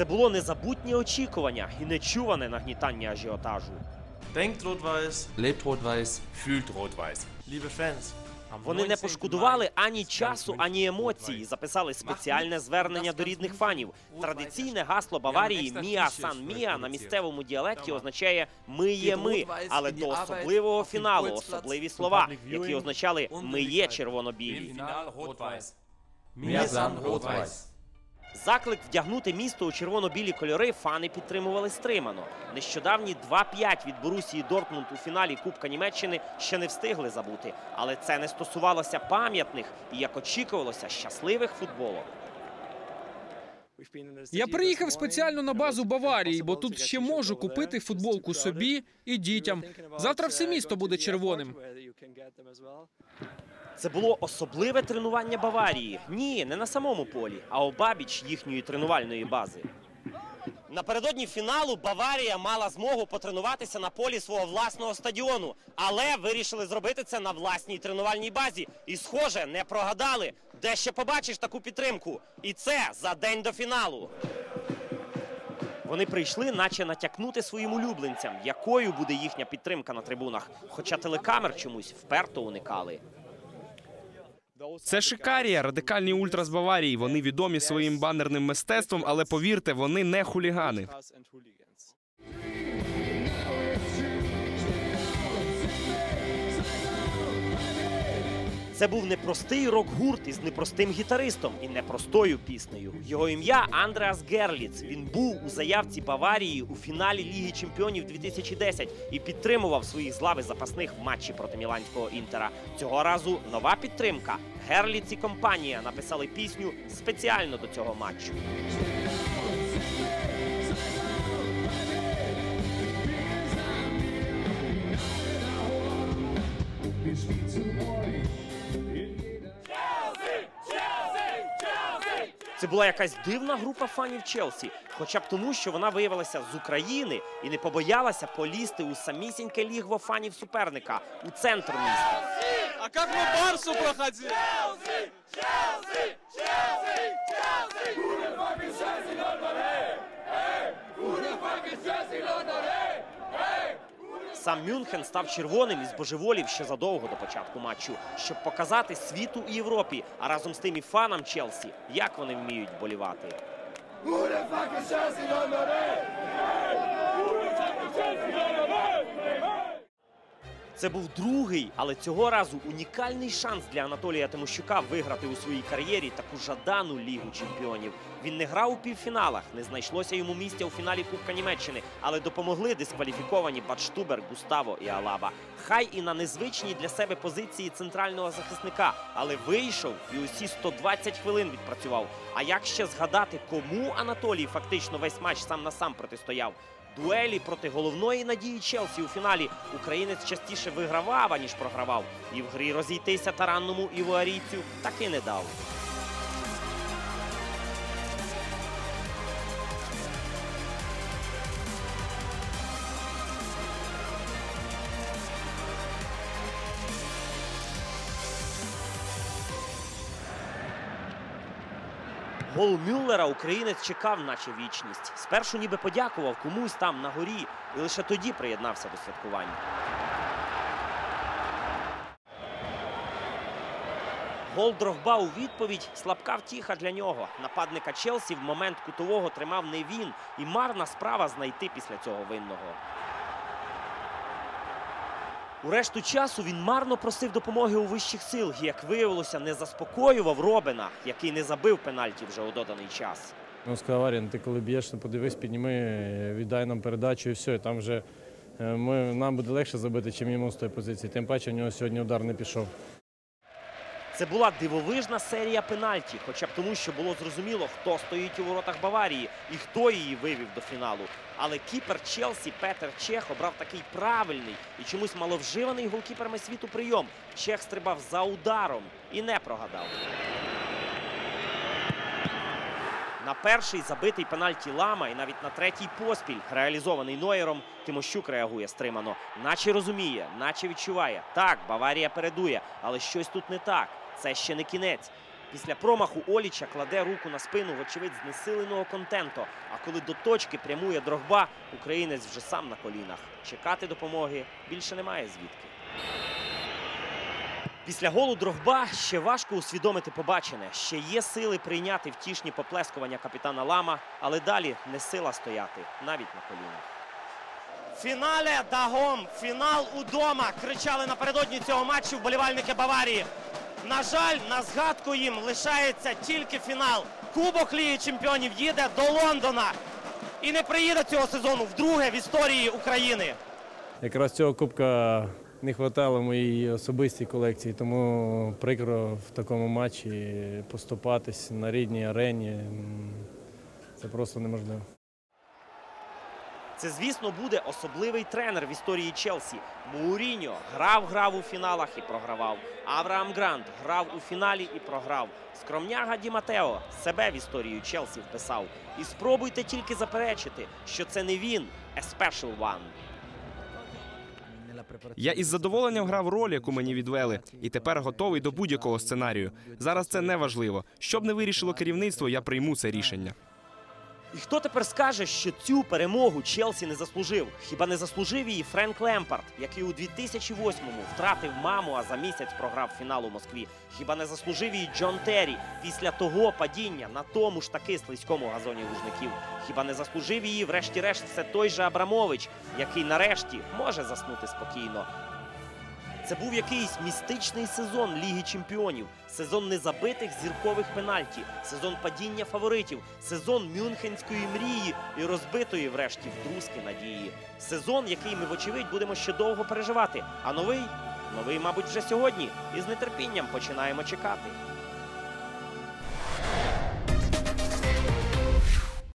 Це було незабутнє очікування і нечуване нагнітання ажіотажу. Denkt Rot-Weiß, Lebt rot-weiß. Fühlt rot-weiß. liebe Fans. Вони не пошкодували ані часу, ані емоцій. Записали спеціальне звернення до рідних фанів. Традиційне гасло Баварії Міа Сан Міа на місцевому діалекті означає Ми є ми. Але до особливого фіналу особливі слова, які означали Ми є червоно-білі. Wir sind rot-weiß. Заклик вдягнути місто у червоно-білі кольори фани підтримували стримано. Нещодавні 2-5 від Борусії Дортмунд у фіналі Кубка Німеччини ще не встигли забути. Але це не стосувалося пам'ятних і, як очікувалося, щасливих футболок. Я приїхав спеціально на базу Баварії, бо тут ще можу купити футболку собі і дітям. Завтра все місто буде червоним. Це було особливе тренування Баварії. Ні, не на самому полі, а обабіч їхньої тренувальної бази. Напередодні фіналу Баварія мала змогу потренуватися на полі свого власного стадіону, але вирішили зробити це на власній тренувальній базі. І, схоже, не прогадали. Де ще побачиш таку підтримку? І це за день до фіналу. Вони прийшли, наче натякнути своїм улюбленцям, якою буде їхня підтримка на трибунах. Хоча телекамер чомусь вперто уникали. Це Шикарія, радикальні ультра з Баварії. Вони відомі своїм банерним мистецтвом, але повірте, вони не хулігани. Це був непростий рок-гурт із непростим гітаристом і непростою піснею. Його ім'я Андреас Герліц. Він був у заявці Баварії у фіналі Ліги Чемпіонів 2010 і підтримував своїх з лави запасних в матчі проти міланського інтера. Цього разу нова підтримка. Герліц і компанія написали пісню спеціально до цього матчу. Це була якась дивна група фанів Челсі, хоча б тому, що вона виявилася з України і не побоялася полізти у самісіньке лігво фанів суперника у центр міста. А як ми Барсу проходили? Сам Мюнхен став червоним із божеволів ще задовго до початку матчу, щоб показати світу і Європі, а разом з тим і фанам Челсі, як вони вміють болівати. Це був другий, але цього разу унікальний шанс для Анатолія Тимощука виграти у своїй кар'єрі таку жадану лігу чемпіонів. Він не грав у півфіналах, не знайшлося йому місця у фіналі Кубка Німеччини, але допомогли дискваліфіковані Батштубер, Густаво і Алаба. Хай і на незвичній для себе позиції центрального захисника, але вийшов і усі 120 хвилин відпрацював. А як ще згадати, кому Анатолій фактично весь матч сам на сам протистояв? Дуелі проти головної надії Челсі у фіналі українець частіше вигравав, аніж програвав. І в грі розійтися таранному івуарійцю таки не дав. Гол Мюллера українець чекав, наче вічність. Спершу ніби подякував комусь там на горі, і лише тоді приєднався до святкування. Гол Дрогба у відповідь слабка втіха для нього. Нападника Челсі в момент кутового тримав не він, і марна справа знайти після цього винного. У решту часу він марно просив допомоги у вищих сил, і, як виявилося, не заспокоював Робина, який не забив пенальті вже у доданий час. Ну, сказав Арін, ти коли б'єш, подивись, підніми, е, віддай нам передачу і все. І там вже е, ми, нам буде легше забити, чим йому з тої позиції. Тим паче, у нього сьогодні удар не пішов. Це була дивовижна серія пенальті, хоча б тому, що було зрозуміло, хто стоїть у воротах Баварії і хто її вивів до фіналу. Але кіпер Челсі Петер Чех обрав такий правильний і чомусь маловживаний голкіперами світу прийом. Чех стрибав за ударом і не прогадав. На перший забитий пенальті Лама і навіть на третій поспіль, реалізований Ноєром, Тимощук реагує стримано. Наче розуміє, наче відчуває. Так, Баварія передує, але щось тут не так. Це ще не кінець. Після промаху Оліча кладе руку на спину, вочевидь, знесиленого контенту. А коли до точки прямує дрогба, українець вже сам на колінах. Чекати допомоги більше немає звідки. Після голу Дрогба ще важко усвідомити побачене. Ще є сили прийняти втішні поплескування капітана Лама, але далі не сила стояти, навіть на колінах. Фінале Дагом, фінал удома. Кричали напередодні цього матчу вболівальники Баварії. На жаль, на згадку їм лишається тільки фінал. Кубок Ліги Чемпіонів їде до Лондона. І не приїде цього сезону вдруге в історії України. Якраз цього кубка не вистачало моїй особистій колекції, тому прикро в такому матчі поступатись на рідній арені. Це просто неможливо. Це, звісно, буде особливий тренер в історії Челсі. Мауріньо грав, грав у фіналах і програвав. Авраам Грант грав у фіналі і програв. Скромняга Ді Матео себе в історію Челсі вписав. І спробуйте тільки заперечити, що це не він, a special one. Я із задоволенням грав роль, яку мені відвели, і тепер готовий до будь-якого сценарію. Зараз це не важливо. Щоб не вирішило керівництво, я прийму це рішення. І хто тепер скаже, що цю перемогу Челсі не заслужив? Хіба не заслужив її Френк Лемпард, який у 2008-му втратив маму, а за місяць програв фінал у Москві? Хіба не заслужив її Джон Террі після того падіння на тому ж таки слизькому газоні лужників? Хіба не заслужив її, врешті-решт, все той же Абрамович, який нарешті може заснути спокійно? Це був якийсь містичний сезон Ліги Чемпіонів, сезон незабитих зіркових пенальті, сезон падіння фаворитів, сезон мюнхенської мрії і розбитої, врешті, вдрузки надії. Сезон, який ми, вочевидь, будемо ще довго переживати. А новий, новий, мабуть, вже сьогодні. І з нетерпінням починаємо чекати.